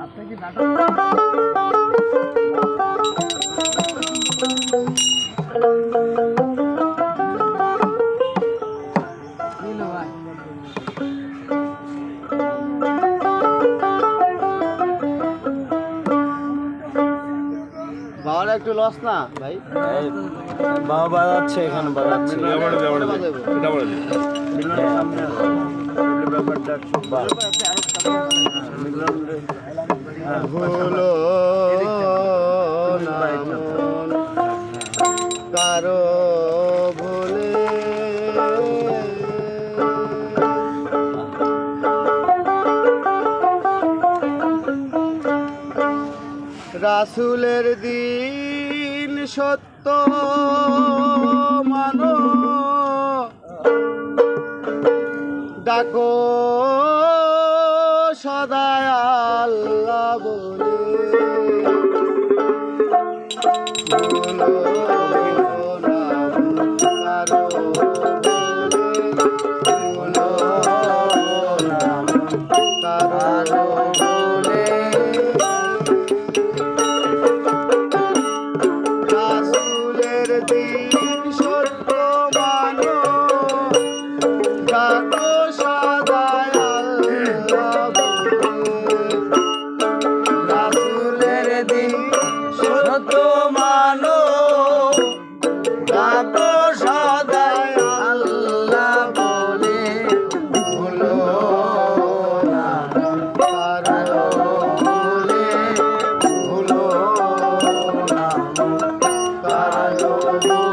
আপনাকে নাটক আমার একটু লস না ভাই? বাবা বাজাচ্ছে এখানে বাজাচ্ছে। ব্যাপারটা হলো রাসুলের দিন সত্য মানো। ডাকো সদায় আল্লাহ বলে। I know.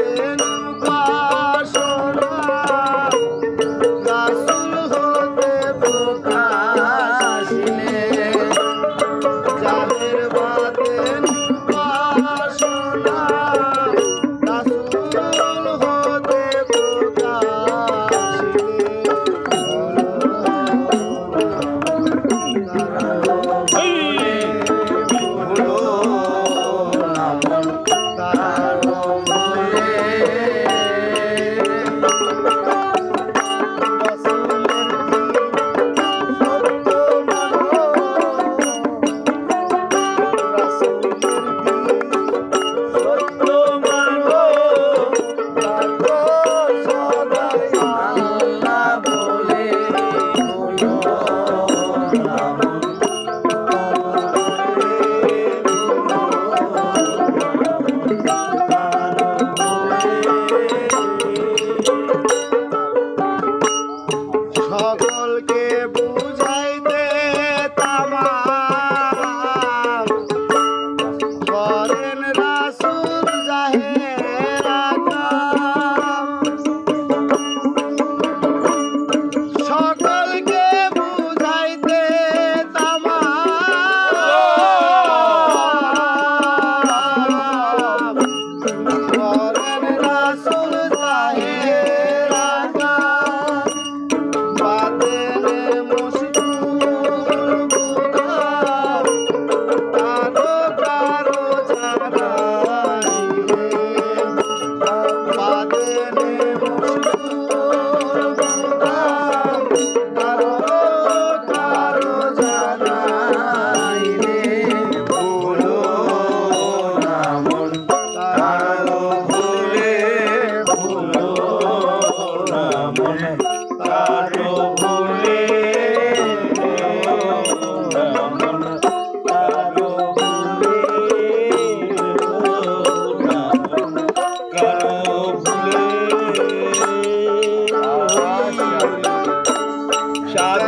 yeah.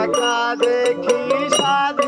দেখা দেখি সাধ